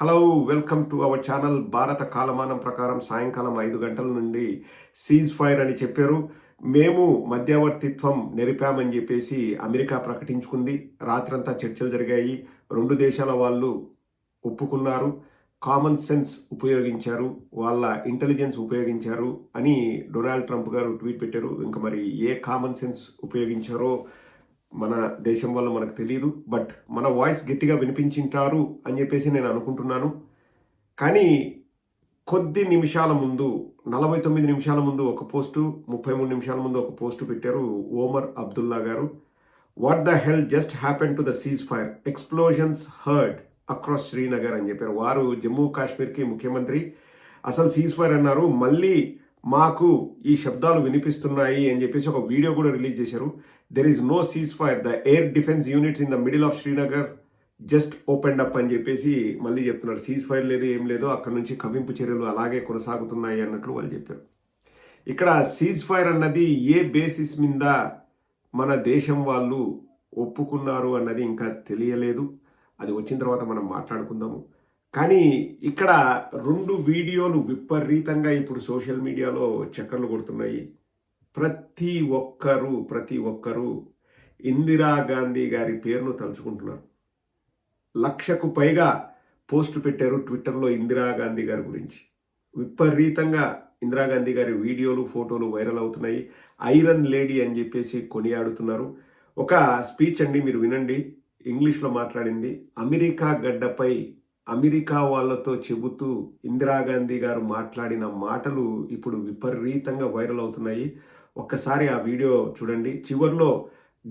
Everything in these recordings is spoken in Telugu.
Hello welcome to our channel భారత కాలమానం ప్రకారం సాయంకాలం ఐదు గంటల నుండి సీజ్ ఫైర్ అని చెప్పారు. మేము మధ్యవర్తిత్వం నెరిపామని చెప్పేసి అమెరికా ప్రకటించుకుంది. రాత్రంతా చర్చలు జరిగాయి. రెండు దేశాల వాళ్ళు ఒప్పుకున్నారు. కామన్ సెన్స్ ఉపయోగించారు. వాళ్ళ ఇంటెలిజెన్స్ ఉపయోగించారు అని డొనాల్డ్ ట్రంప్ గారు ట్వీట్ పెట్టారు. ఇంకా మరి ఏ కామన్ సెన్స్ ఉపయోగించారో మన దేశం వల్ల మనకు తెలియదు బట్ మన వాయిస్ గట్టిగా వినిపించింటారు అని చెప్పేసి నేను అనుకుంటున్నాను. కానీ కొద్ది నిమిషాల ముందు నలభై తొమ్మిది నిమిషాల ముందు ఒక పోస్టు ముప్పై మూడు నిమిషాల ముందు ఒక పోస్టు పెట్టారు ఓమర్ అబ్దుల్లా గారు. What the hell just happen to the cease fire explosions heard across Srinagar అని చెప్పారు. వారు జమ్మూ కాశ్మీర్కి ముఖ్యమంత్రి. అసలు సీజ్ ఫైర్ అన్నారు మళ్ళీ మాకు ఈ శబ్దాలు వినిపిస్తున్నాయి అని చెప్పేసి ఒక వీడియో కూడా రిలీజ్ చేశారు. There is no cease fire the air defence units in the middle of Srinagar just open up అని చెప్పేసి మళ్ళీ చెప్తున్నారు. సీజ్ ఫైర్ లేదు ఏం లేదు. అక్కడ నుంచి కవింపు చర్యలు అలాగే కొనసాగుతున్నాయి అన్నట్లు వాళ్ళు చెప్పారు. ఇక్కడ సీజ్ ఫైర్ అన్నది ఏ బేసిస్ మీద మన దేశం వాళ్ళు ఒప్పుకున్నారు అన్నది ఇంకా తెలియలేదు. అది వచ్చిన తర్వాత మనం మాట్లాడుకుందాము. కానీ ఇక్కడ రెండు వీడియోలు విపరీతంగా ఇప్పుడు సోషల్ మీడియాలో చక్కర్లు కొడుతున్నాయి. ప్రతి ఒక్కరూ ప్రతి ఒక్కరూ ఇందిరాగాంధీ గారి పేరును తలుచుకుంటున్నారు. లక్షకు పైగా పోస్టు పెట్టారు ట్విట్టర్లో ఇందిరాగాంధీ గారి గురించి. విపరీతంగా ఇందిరాగాంధీ గారి వీడియోలు ఫోటోలు వైరల్ అవుతున్నాయి. ఐరన్ లేడీ అని చెప్పేసి కొనియాడుతున్నారు. ఒక స్పీచ్ అండి మీరు వినండి. ఇంగ్లీష్లో మాట్లాడింది. అమెరికా గడ్డపై అమెరికా వాళ్ళతో చెబుతూ ఇందిరాగాంధీ గారు మాట్లాడిన మాటలు ఇప్పుడు విపరీతంగా వైరల్ అవుతున్నాయి. ఒక్కసారి ఆ వీడియో చూడండి. చివరిలో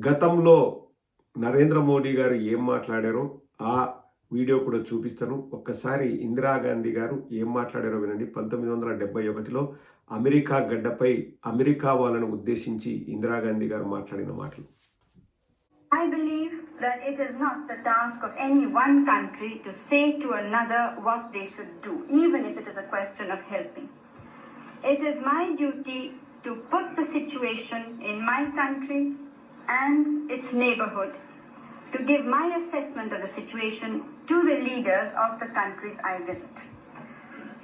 గతంలో నరేంద్ర మోడీ గారు ఏం మాట్లాడారో ఆ వీడియో కూడా చూపిస్తాను. ఒక్కసారి ఇందిరాగాంధీ గారు ఏం మాట్లాడారో వినండి. పంతొమ్మిది వందల డెబ్బై ఒకటిలో అమెరికా గడ్డపై అమెరికా వాళ్ళను ఉద్దేశించి ఇందిరాగాంధీ గారు మాట్లాడిన మాటలు. I believe that it is not the task of any one country to say to another what they should do, even if it is a question of helping. It is my duty to put the situation in my country and its neighborhood, to give my assessment of the situation to the leaders of the countries I visit.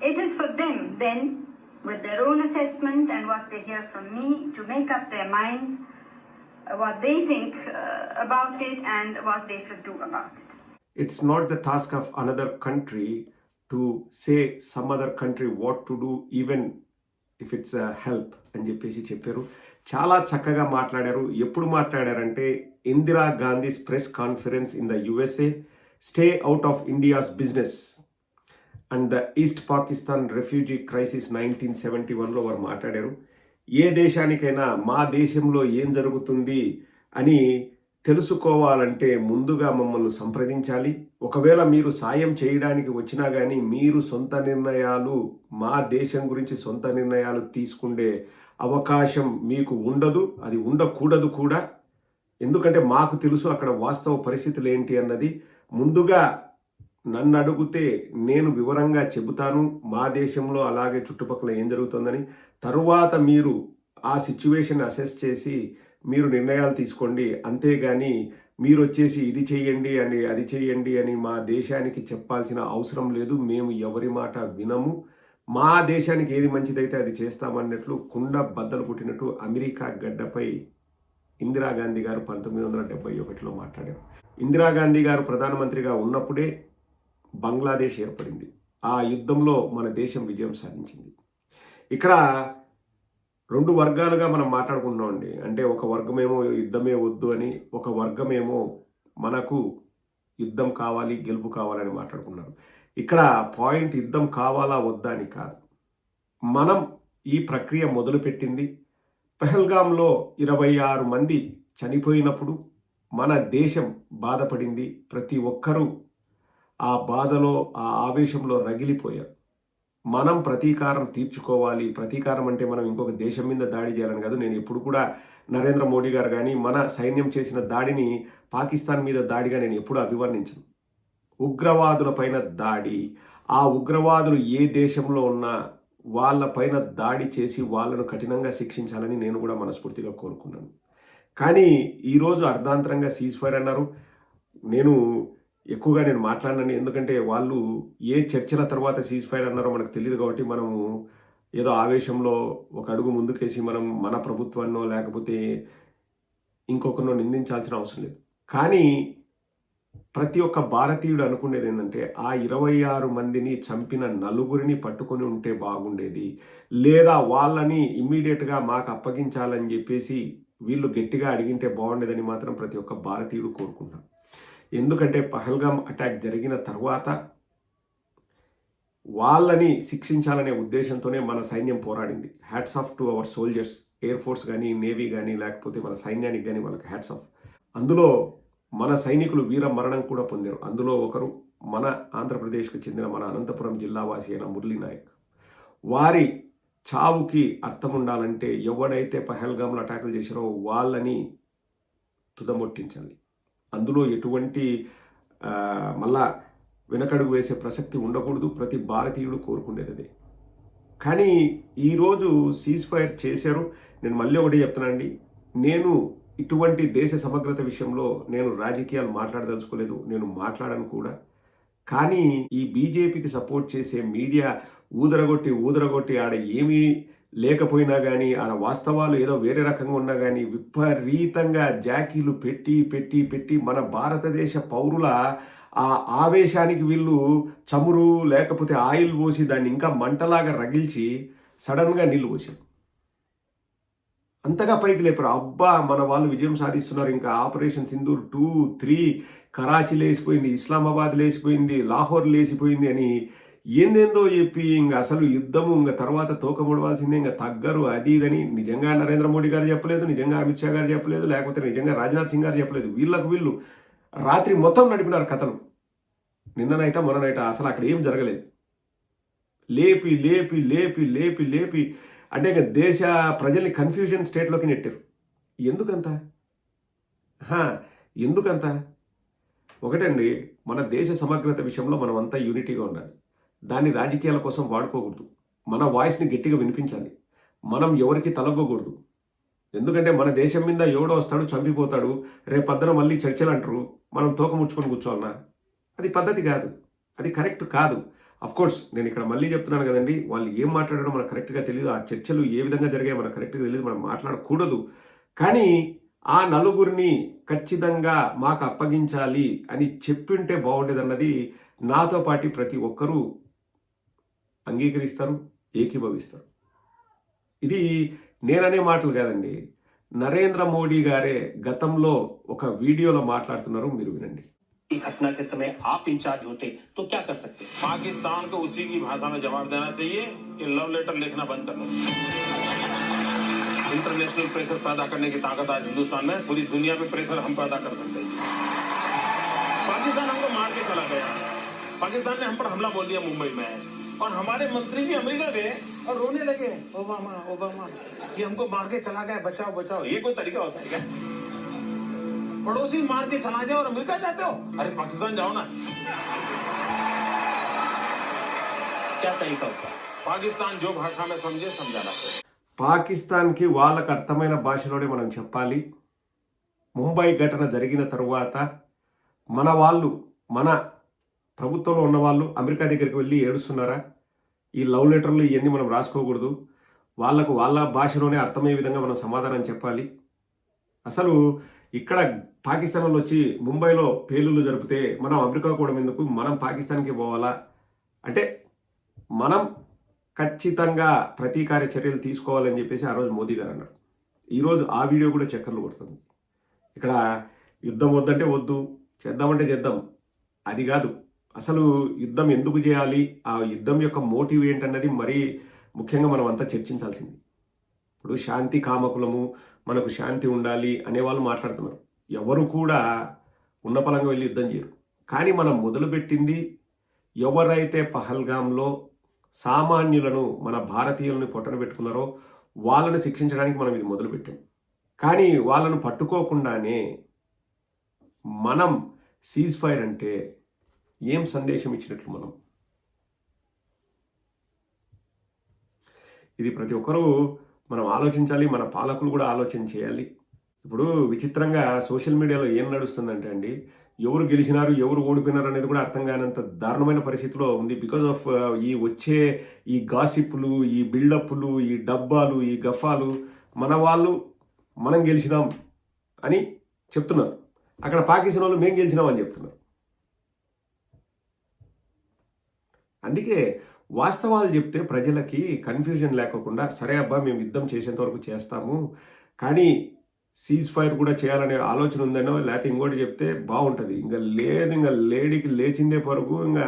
It is for them then, with their own assessment and what they hear from me, to make up their minds what they think uh, about it and what they should do about it. it's not the task of another country to say some other country what to do even if it's a help అని చెప్పేసి చెప్పారు చాలా చక్కగా మాట్లాడారు ఎప్పుడు మాట్లాడారంటే Indira Gandhi's press conference in the USA stay out of India's business and the East Pakistan refugee crisis nineteen seventy వన్లో వారు మాట్లాడారు ఏ దేశానికైనా మా దేశంలో ఏం జరుగుతుంది అని తెలుసుకోవాలంటే ముందుగా మమ్మల్ని సంప్రదించాలి. ఒకవేళ మీరు సాయం చేయడానికి వచ్చినా కానీ మీరు సొంత నిర్ణయాలు మా దేశం గురించి సొంత నిర్ణయాలు తీసుకుండే అవకాశం మీకు ఉండదు. అది ఉండకూడదు కూడా. ఎందుకంటే మాకు తెలుసు అక్కడ వాస్తవ పరిస్థితులు ఏంటి అన్నది. ముందుగా నన్ను అడిగితే నేను వివరంగా చెబుతాను. మా దేశంలో అలాగే చుట్టుపక్కల ఏం జరుగుతుందని. తరువాత మీరు ఆ సిచ్యువేషన్ అసెస్ చేసి మీరు నిర్ణయాలు తీసుకోండి. అంతేగాని మీరు వచ్చేసి ఇది చేయండి అని అది చేయండి అని మా దేశానికి చెప్పాల్సిన అవసరం లేదు. మేము ఎవరి మాట వినము. మా దేశానికి ఏది మంచిదైతే అది చేస్తామన్నట్లు కుండ బద్దలు పుట్టినట్టు అమెరికా గడ్డపై ఇందిరాగాంధీ గారు పంతొమ్మిది వందల డెబ్బై ఒకటిలో మాట్లాడారు. ఇందిరాగాంధీ గారు ప్రధానమంత్రిగా ఉన్నప్పుడే బంగ్లాదేశ్ ఏర్పడింది. ఆ యుద్ధంలో మన దేశం విజయం సాధించింది. ఇక్కడ రెండు వర్గాలుగా మనం మాట్లాడుకుంటున్నామండి అంటే ఒక వర్గమేమో యుద్ధమే వద్దు అని ఒక వర్గమేమో మనకు యుద్ధం కావాలి గెలుపు కావాలని మాట్లాడుకున్నారు. ఇక్కడ పాయింట్ యుద్ధం కావాలా వద్దా అని కాదు. మనం ఈ ప్రక్రియ మొదలుపెట్టింది పెహల్గాంలో ఇరవై ఆరు మంది చనిపోయినప్పుడు మన దేశం బాధపడింది. ప్రతి ఒక్కరూ ఆ బాధలో ఆ ఆవేశంలో రగిలిపోయారు మనం ప్రతీకారం తీర్చుకోవాలి. ప్రతీకారం అంటే మనం ఇంకొక దేశం మీద దాడి చేయాలని కాదు. నేను ఎప్పుడు కూడా నరేంద్ర మోడీ గారు కానీ మన సైన్యం చేసిన దాడిని పాకిస్తాన్ మీద దాడిగా నేను ఎప్పుడు అభివర్ణించను. ఉగ్రవాదుల పైన దాడి ఆ ఉగ్రవాదులు ఏ దేశంలో ఉన్నా వాళ్ళ పైన దాడి చేసి వాళ్ళను కఠినంగా శిక్షించాలని నేను కూడా మనస్ఫూర్తిగా కోరుకున్నాను. కానీ ఈరోజు అర్ధాంతరంగా సీజ్ ఫైర్ అన్నారు. నేను ఎక్కువగా నేను మాట్లాడినాను ఎందుకంటే వాళ్ళు ఏ చర్చల తర్వాత సీజ్ ఫైర్ అన్నారో మనకు తెలియదు కాబట్టి మనము ఏదో ఆవేశంలో ఒక అడుగు ముందుకేసి మనం మన ప్రభుత్వాన్నో లేకపోతే ఇంకొకరినో నిందించాల్సిన అవసరం లేదు. కానీ ప్రతి ఒక్క భారతీయుడు అనుకునేది ఏంటంటే ఆ ఇరవై ఆరు మందిని చంపిన నలుగురిని పట్టుకొని ఉంటే బాగుండేది లేదా వాళ్ళని ఇమ్మీడియట్గా మాకు అప్పగించాలని చెప్పేసి వీళ్ళు గట్టిగా అడిగింటే బాగుండేదని మాత్రం ప్రతి ఒక్క భారతీయుడు కోరుకుంటాం ఎందుకంటే పహల్గామ్ అటాక్ జరిగిన తర్వాత వాళ్ళని శిక్షించాలనే ఉద్దేశంతోనే మన సైన్యం పోరాడింది. Hats off to our soldiers air force కానీ నేవీ కానీ లేకపోతే మన సైన్యానికి కానీ వాళ్ళకి హ్యాట్స్ ఆఫ్ అందులో మన సైనికులు వీర మరణం కూడా పొందారు. అందులో ఒకరు మన ఆంధ్రప్రదేశ్కు చెందిన మన అనంతపురం జిల్లావాసి అయిన మురళీ నాయక్ వారి చావుకి అర్థం ఉండాలంటే ఎవడైతే పహల్గాములు అటాకులు చేశారో వాళ్ళని తుదమొట్టించాలి. అందులో ఎటువంటి మళ్ళా వెనకడుగు వేసే ప్రసక్తి ఉండకూడదు. ప్రతి భారతీయుడు కోరుకునేది అది. కానీ ఈరోజు సీజ్ ఫైర్ చేశారు. నేను మళ్ళీ ఒకటి చెప్తానండి నేను ఇటువంటి దేశ సమగ్రత విషయంలో నేను రాజకీయాలు మాట్లాడదలుచుకోలేదు. నేను మాట్లాడను కూడా. కానీ ఈ బీజేపీకి సపోర్ట్ చేసే మీడియా ఊదరగొట్టి ఊదరగొట్టి ఆడ ఏమీ లేకపోయినా కానీ ఆడ వాస్తవాలు ఏదో వేరే రకంగా ఉన్నా కానీ విపరీతంగా జాకీలు పెట్టి పెట్టి పెట్టి మన భారతదేశ పౌరుల ఆ ఆవేశానికి వీళ్ళు చమురు లేకపోతే ఆయిల్ పోసి దాన్ని ఇంకా మంటలాగా రగిల్చి సడన్గా నీళ్ళు పోసారు అంతగా పైకి లేపారు. అబ్బా మన వాళ్ళు విజయం సాధిస్తున్నారు. ఇంకా operation Sindoor two three Karachi లేసిపోయింది Islamabad లేసిపోయింది లాహోర్ లేసిపోయింది అని ఏందేందో చెప్పి ఇంకా అసలు యుద్ధము ఇంకా తర్వాత తోక ముడవాల్సిందే ఇంకా తగ్గరు అది ఇదని నిజంగా నరేంద్ర మోడీ గారు చెప్పలేదు నిజంగా అమిత్ షా గారు చెప్పలేదు లేకపోతే నిజంగా రాజ్నాథ్ సింగ్ గారు చెప్పలేదు. వీళ్ళకు వీళ్ళు రాత్రి మొత్తం నడిపినారు కథలు. నిన్న నైట మొన్న నైట అసలు అక్కడ ఏం జరగలేదు. లేపి లేపి లేపి లేపి లేపి అంటే ఇక దేశ ప్రజల్ని కన్ఫ్యూజన్ స్టేట్లోకి నెట్టారు. ఎందుకంత? ఎందుకంత? ఒకటండి మన దేశ సమగ్రత విషయంలో మనం అంతా యూనిటీగా ఉండాలి. దాన్ని రాజకీయాల కోసం వాడుకోకూడదు. మన వాయిస్ని గట్టిగా వినిపించాలి. మనం ఎవరికి తలగ్గకూడదు. ఎందుకంటే మన దేశం మీద ఎవడో వస్తాడు చంపిపోతాడు రేపు పద్దన మళ్ళీ చర్చలు అంటారు మనం తోక ముచ్చుకొని కూర్చోవాలన్నా అది పద్ధతి కాదు. అది కరెక్ట్ కాదు. అఫ్ కోర్స్ నేను ఇక్కడ మళ్ళీ చెప్తున్నాను కదండి వాళ్ళు ఏం మాట్లాడారో మనకు కరెక్ట్గా తెలియదు ఆ చర్చలు ఏ విధంగా జరిగాయో మనకు కరెక్ట్గా తెలియదు మనం మాట్లాడకూడదు. కానీ ఆ నలుగురిని ఖచ్చితంగా మాకు అప్పగించాలి అని చెప్పింటే బాగుండేదన్నది నాతో పాటు ప్రతి ఒక్కరూ అంగీకరిస్తారు ఏకీభవిస్తారు ఇది నేననే మాటలు కాదండి నరేంద్ర మోడీ గారే గతంలో ఒక వీడియోలో మాట్లాడుతున్నారు మీరు వినండి की घटना के समय आप इंचार्ज होते तो क्या कर सकते पाकिस्तान को उसी की भाषा में जवाब देना चाहिए कि लव लेटर लिखना बंद कर दो इंटरनेशनल प्रेशर पैदा करने की ताकत आज हिंदुस्तान में पूरी दुनिया पे प्रेशर हम पैदा कर सकते हैं पाकिस्तान हमको मार के चला गया पाकिस्तान ने हम पर हमला बोल दिया मुंबई में और हमारे मंत्री जी अमेरिका गए और रोने लगे ओबामा ओबामा ये हमको मार के चला गया बचाओ बचाओ ये कोई तरीका होता है क्या पड़ोसी मार के चला जाओ और अमेरिका जाते हो अरे पाकिस्तान जाओ ना क्या तरीका होता पाकिस्तान जो भाषा में समझे समझाना चाहिए పాకిస్తాన్కి వాళ్ళకు అర్థమైన భాషలోనే మనం చెప్పాలి ముంబై ఘటన జరిగిన తరువాత మన వాళ్ళు మన ప్రభుత్వంలో ఉన్న వాళ్ళు అమెరికా దగ్గరికి వెళ్ళి ఏడుస్తున్నారా? ఈ లవ్ లెటర్లు ఇవన్నీ మనం రాసుకోకూడదు. వాళ్ళకు వాళ్ళ భాషలోనే అర్థమయ్యే విధంగా మనం సమాధానం చెప్పాలి. అసలు ఇక్కడ పాకిస్తాన్లో వచ్చి ముంబైలో పేలుళ్ళు జరిపితే మనం అమెరికా కూడా ఎందుకు? మనం పాకిస్తాన్కి పోవాలా? అంటే మనం ఖచ్చితంగా ప్రతీకార చర్యలు తీసుకోవాలని చెప్పేసి ఆ రోజు మోదీ గారు అన్నారు. ఈరోజు ఆ వీడియో కూడా చక్కర్లు కొడుతుంది. ఇక్కడ యుద్ధం వద్దంటే వద్దు చేద్దామంటే చేద్దాం. అది కాదు. అసలు యుద్ధం ఎందుకు చేయాలి? ఆ యుద్ధం యొక్క మోటివ్ ఏంటన్నది మరీ ముఖ్యంగా మనం అంతా చర్చించాల్సింది. ఇప్పుడు శాంతి కామకులము మనకు శాంతి ఉండాలి అనేవాళ్ళు మాట్లాడుతున్నారు. ఎవరు కూడా ఉన్న పలంగా వెళ్ళి యుద్ధం చేయరు. కానీ మనం మొదలుపెట్టింది ఎవరైతే పహల్గాంలో సామాన్యులను మన భారతీయులను పొట్టన పెట్టుకున్నారో వాళ్ళని శిక్షించడానికి మనం ఇది మొదలుపెట్టాం. కానీ వాళ్ళను పట్టుకోకుండానే మనం సీజ్ ఫైర్ అంటే ఏం సందేశం ఇచ్చినట్లు మనం? ఇది ప్రతి ఒక్కరూ మనం ఆలోచించాలి మన పాలకులు కూడా ఆలోచన చేయాలి. ఇప్పుడు విచిత్రంగా సోషల్ మీడియాలో ఏం నడుస్తుందంటే అండి ఎవరు గెలిచినారు ఎవరు ఓడిపోయినారు అనేది కూడా అర్థం కానంత దారుణమైన పరిస్థితిలో ఉంది. బికాజ్ ఆఫ్ uh, ఈ వచ్చే ఈ గాసిప్లు ఈ బిల్డప్లు ఈ డబ్బాలు ఈ గఫాలు మన వాళ్ళు మనం గెలిచినాం అని చెప్తున్నారు. అక్కడ పాకిస్తాన్ వాళ్ళు మేము గెలిచినాం అని చెప్తున్నారు. అందుకే వాస్తవాలు చెప్తే ప్రజలకి కన్ఫ్యూజన్ లేకుండా సరే అబ్బా మేము యుద్ధం చేసేంత వరకు చేస్తాము కానీ సీజ్ ఫైర్ కూడా చేయాలనే ఆలోచన ఉందనో లేకపోతే ఇంకోటి చెప్తే బాగుంటుంది. ఇంకా లేదు ఇంకా లేడీకి లేచిందే పరుగు ఇంకా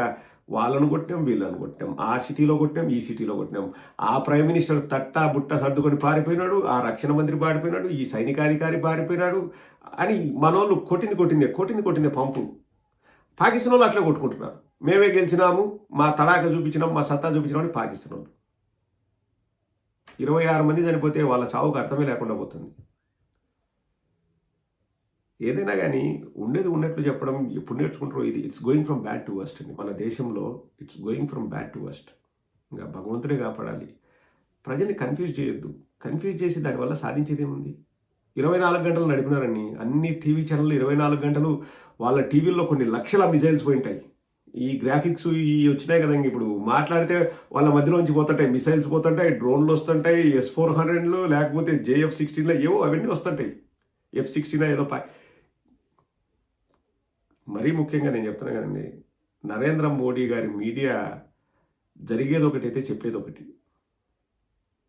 వాళ్ళను కొట్టాం వీళ్ళను కొట్టాం ఆ సిటీలో కొట్టాం ఈ సిటీలో కొట్టాం ఆ ప్రైమ్ మినిస్టర్ తట్ట బుట్ట సర్దుకొని పారిపోయినాడు ఆ రక్షణ మంత్రి పారిపోయినాడు ఈ సైనికాధికారి పారిపోయినాడు అని మనోళ్ళు కొట్టింది కొట్టిందే కొట్టింది కొట్టిందే పంపు. పాకిస్తాన్ వాళ్ళు అట్లా కొట్టుకుంటున్నారు. మేమే గెలిచినాము మా తడాక చూపించినాం మా సత్తా చూపించినామని పాకిస్తున్నాం. ఇరవై ఆరు మంది చనిపోతే వాళ్ళ చావుకు అర్థమే లేకుండా పోతుంది. ఏదైనా కానీ ఉండేది ఉన్నట్లు చెప్పడం ఎప్పుడు నేర్చుకుంటారో ఇది it's going from bad to worst అండి. మన దేశంలో it's going from bad to worst ఇంకా భగవంతుడే కాపాడాలి. ప్రజల్ని కన్ఫ్యూజ్ చేయొద్దు. కన్ఫ్యూజ్ చేసి దానివల్ల సాధించేది ఏముంది? ఇరవై నాలుగు గంటలు నడిపినారని అన్ని టీవీ ఛానళ్ళు ఇరవై నాలుగు గంటలు వాళ్ళ టీవీల్లో కొన్ని లక్షల మిజైల్స్ పోయింటాయి. ఈ గ్రాఫిక్స్ ఈ వచ్చినాయి కదా ఇప్పుడు మాట్లాడితే వాళ్ళ మధ్యలోంచి పోతుంటాయి మిసైల్స్ పోతుంటాయి డ్రోన్లు వస్తుంటాయి ఎస్ ఫోర్ హండ్రెడ్లు లేకపోతే జేఎఫ్ సిక్స్టీన్లో ఏవో అవన్నీ వస్తుంటాయి. ఎఫ్ సిక్స్టీన్ ఏదో పా మరీ ముఖ్యంగా నేను చెప్తున్నా కదండి నరేంద్ర మోడీ గారి మీడియా జరిగేది ఒకటి అయితే చెప్పేది ఒకటి.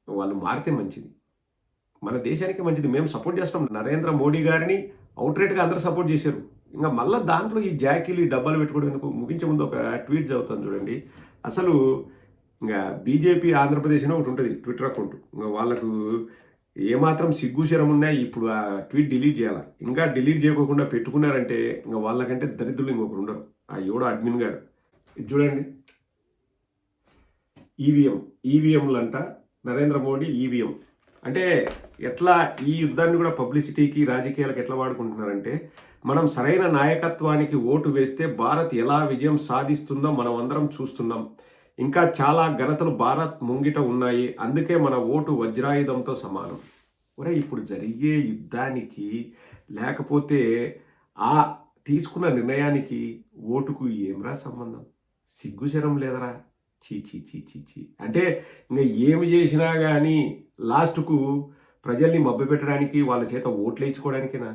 వాళ్ళు మారితే మంచిది. మన దేశానికి మంచిది. మేము సపోర్ట్ చేస్తాం నరేంద్ర మోడీ గారిని అవుట్రేట్గా అందరూ సపోర్ట్ చేశారు. ఇంకా మళ్ళీ దాంట్లో ఈ జాకీలు ఈ డబ్బాలు పెట్టుకోవడం ఎందుకు? ముగించే ముందు ఒక ట్వీట్ చదువుతాను చూడండి. అసలు ఇంకా బీజేపీ ఆంధ్రప్రదేశ్ అని ఒకటి ఉంటుంది ట్విట్టర్ అకౌంట్. ఇంకా వాళ్ళకు ఏమాత్రం సిగ్గు శరం ఉన్నా ఇప్పుడు ఆ ట్వీట్ డిలీట్ చేయాలి? ఇంకా డిలీట్ చేయకోకుండా పెట్టుకున్నారంటే ఇంకా వాళ్ళకంటే దరిద్రులు ఇంకొకరు ఉండరు. ఆ ఎవడో అడ్మిన్ గారు ఇది చూడండి. ఈవీఎం ఈవీఎంలు అంట నరేంద్ర మోడీ ఈవీఎం. అంటే ఎట్లా ఈ యుద్ధాన్ని కూడా పబ్లిసిటీకి రాజకీయాలకు ఎట్లా వాడుకుంటున్నారంటే మనం సరైన నాయకత్వానికి ఓటు వేస్తే భారత్ ఎలా విజయం సాధిస్తుందో మనం అందరం చూస్తున్నాం. ఇంకా చాలా ఘనతలు భారత్ ముంగిట ఉన్నాయి. అందుకే మన ఓటు వజ్రాయుధంతో సమానం. ఒరే ఇప్పుడు జరిగే యుద్ధానికి లేకపోతే ఆ తీసుకున్న నిర్ణయానికి ఓటుకు ఏమిరా సంబంధం? సిగ్గుశరం లేదరా? చీ చీ చీ చీ చీ. అంటే ఇంకా ఏమి చేసినా కానీ లాస్ట్కు ప్రజల్ని మభ్యపెట్టడానికి వాళ్ళ చేత ఓట్లు వేయించుకోవడానికేనా?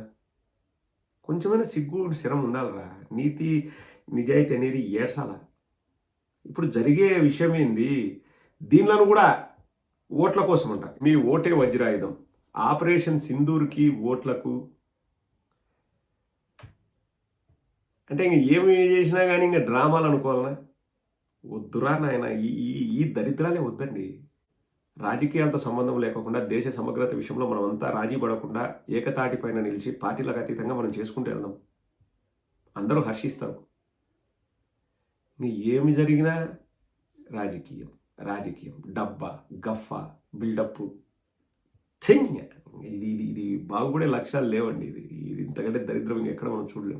కొంచెమైనా సిగ్గు శరం ఉండాలరా. నీతి నిజాయితీ అనేది ఏడ్చాలా? ఇప్పుడు జరిగే విషయం ఏంది? దీనిలో కూడా ఓట్ల కోసం అంట మీ ఓటే వజ్రాయుధం. ఆపరేషన్ సింధూర్కి ఓట్లకు. అంటే ఇంక ఏమి చేసినా కానీ ఇంకా డ్రామాలు అనుకోవాలనా? వద్దురా నాయన ఈ ఈ- ఈ దరిద్రాలే వద్దండి. రాజకీయాలతో సంబంధం లేకుండా దేశ సమగ్రత విషయంలో మనమంతా రాజీ పడకుండా ఏకతాటిపైన నిలిచి పార్టీలకు అతీతంగా మనం చేసుకుంటూ వెళ్దాం. అందరూ హర్షిస్తారు. ఏమి జరిగినా రాజకీయం రాజకీయం డబ్బా గఫా బిల్డప్ థింగ్. ఇది ఇది ఇది బాగుపడే లక్ష్యాలు లేవండి. ఇది ఇది ఇంతకంటే దరిద్రం ఇంకెక్కడ మనం చూడలేం.